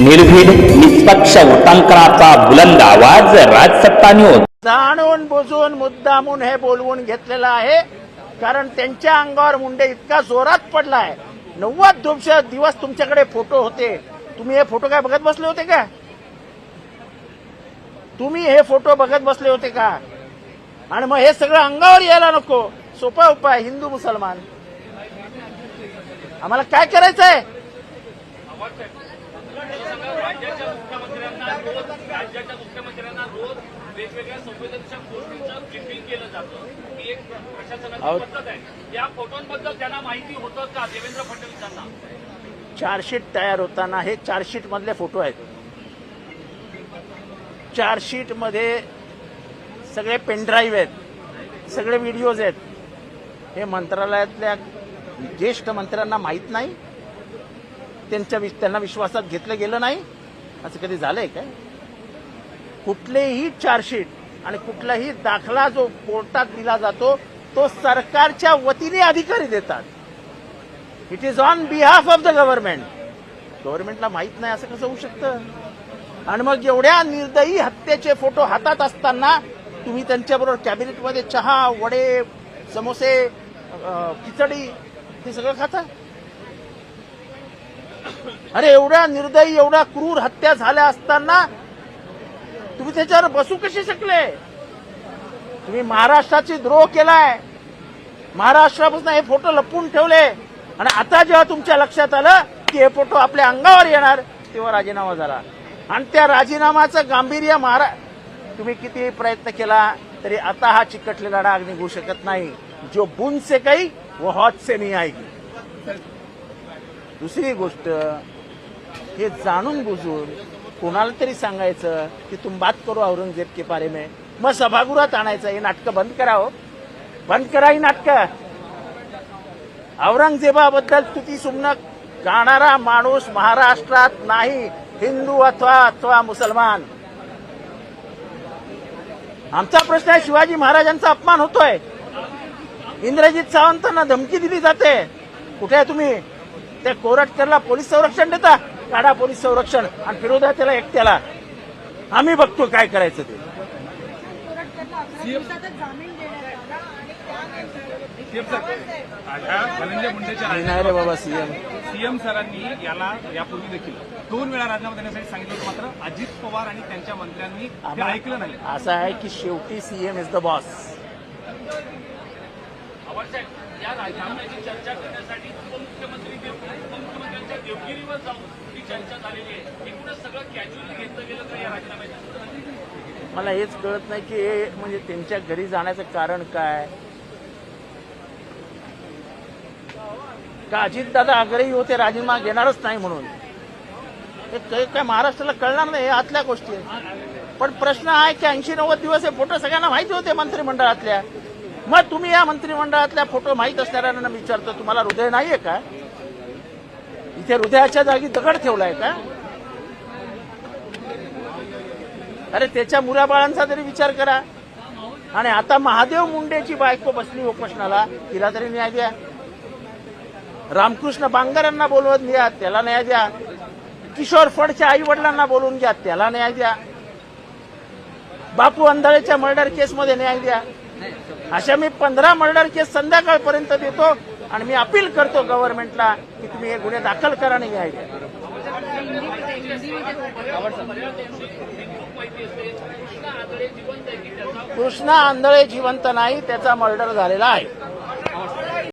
निर्भीड निष्पक्ष उटंकराचा बुलंद आवाज राजसत्ता न्यूज जाणून बुजून मुद्दामून हे बोलवून घेतलेलं आहे. कारण त्यांच्या अंगावर मुंडे इतका जोरात पडला आहे नव्वद दोनशे दिवस तुमच्याकडे फोटो होते. तुम्ही हे फोटो काय बघत बसले होते का? तुम्ही हे फोटो बघत बसले होते का? आणि मग हे सगळं अंगावर यायला नको. सोपा उपाय हिंदू मुसलमान. आम्हाला काय करायचंय? राज्याच्या मुख्यमंत्र्यांना रोज वेगवेगळ्या संवेदनशील गोष्टींचं ब्रिफिंग केलं जातं. ही एक प्रशासनाची. पद्धत आहे. या फोटोंबद्दल त्यांना माहिती होतं का देवेंद्र फडणवीसांना? चार्जशीट तयार होताना हे चार्जशीट मधले फोटो आहेत. चार्जशीटमध्ये सगळे पेनड्राईव्ह आहेत सगळे व्हिडिओज आहेत. हे मंत्रालयातल्या ज्येष्ठ मंत्र्यांना माहीत नाही. त्यांच्या त्यांना विश्वासात घेतलं गेलं नाही. असं कधी झालंय काय? कुठलेही चार्जशीट आणि कुठलाही दाखला जो कोर्टात दिला जातो तो सरकारच्या वतीने अधिकारी देतात. It is on behalf of the government गव्हर्नमेंटला माहीत नाही असं कसं होऊ शकतं? आणि मग एवढ्या निर्दयी हत्येचे फोटो हातात असताना तुम्ही त्यांच्याबरोबर कॅबिनेटमध्ये चहा वडे समोसे खिचडी हे सगळं खाता? अरे एवढ्या निर्दयी एवढ्या क्रूर हत्या झाल्या असताना तुम्ही त्याच्यावर बसू कसे शकले? तुम्ही महाराष्ट्राची द्रोह केलाय. महाराष्ट्रापासून हे फोटो लपवून ठेवले. आणि आता जेव्हा तुमच्या लक्षात आलं की हे फोटो आपल्या अंगावर येणार तेव्हा राजीनामा झाला. आणि त्या राजीनामाचं गांभीर्य महारा तुम्ही किती प्रयत्न केला तरी आता हा चिकटलेला डाग निघू शकत नाही. जो बुन से काही व हॉट से नाही आएगी. दुसरी गोष्ट हे जाणून बुजून कोणाला तरी सांगायचं की तुम बात करू औरंगजेब के बारे में. मग सभागृहात आणायचं हे नाटकं बंद करा हो. बंद करा ही नाटकं. औरंगजेबाबद्दल स्तुती सुमन गाणारा माणूस महाराष्ट्रात नाही हिंदू अथवा अथवा मुसलमान. आमचा प्रश्न आहे शिवाजी महाराजांचा अपमान होतोय. इंद्रजित सावंतांना धमकी दिली जाते. कुठे आहे तुम्ही? त्या कोरटकरला पोलीस संरक्षण देता काढा पोलीस संरक्षण आणि फिरू द्या त्याला एकट्याला. आम्ही बघतो काय करायचं ते. नाही रे बाबा सीएम सीएम सरांनी याला यापूर्वी देखील दोन वेळा राजीनामा देण्यासाठी सांगितलं होतं. मात्र अजित पवार आणि त्यांच्या मंत्र्यांनी ते ऐकलं नाही. असं आहे की शेवटी सीएम इज द बॉस आवाजसाहेब या राजीनाम्याची चर्चा करण्यासाठी उपमुख्यमंत्री उपमुख्यमंत्र्यांच्या देवगिरीवर जाऊन ही चर्चा झालेली आहे. एकूणच सगळं कॅज्युअली घेतलं गेलं तर या राजीनाम्याच्या मला हेच कळत नाही की हे म्हणजे त्यांच्या घरी जाण्याचं कारण काय? का अजितदादा आग्रही होते राजीनामा घेणारच नाही म्हणून? हे काय महाराष्ट्राला कळणार नाही आतल्या गोष्टी पण प्रश्न आहे की ऐंशी नव्वद दिवस हे फोटो सगळ्यांना माहिती होते मंत्रिमंडळातल्या. मग तुम्ही या मंत्रिमंडळातल्या फोटो माहीत असणाऱ्यांना विचारतो तुम्हाला हृदय नाहीये का? इथे हृदयाच्या जागी दगड ठेवलाय का? अरे त्याच्या मुलाबाळांचा तरी विचार करा. आणि आता महादेव मुंडेची बायको बसली उपोषणाला तिला तरी न्याय द्या. रामकृष्ण बांगरांना बोलवत घ्या त्याला न्याय द्या. किशोर फडच्या आई वडिलांना बोलवून घ्या त्याला न्याय द्या. बापू अंधळेच्या मर्डर केसमध्ये न्याय द्या. अशा मी पंधरा मर्डर केस संध्याकाळपर्यंत देतो आणि मी अपील करतो गव्हर्नमेंटला की तुम्ही हे गुन्हे दाखल करा आणि घ्यायचे कृष्णा आंधळे जिवंत नाही त्याचा मर्डर झालेला आहे.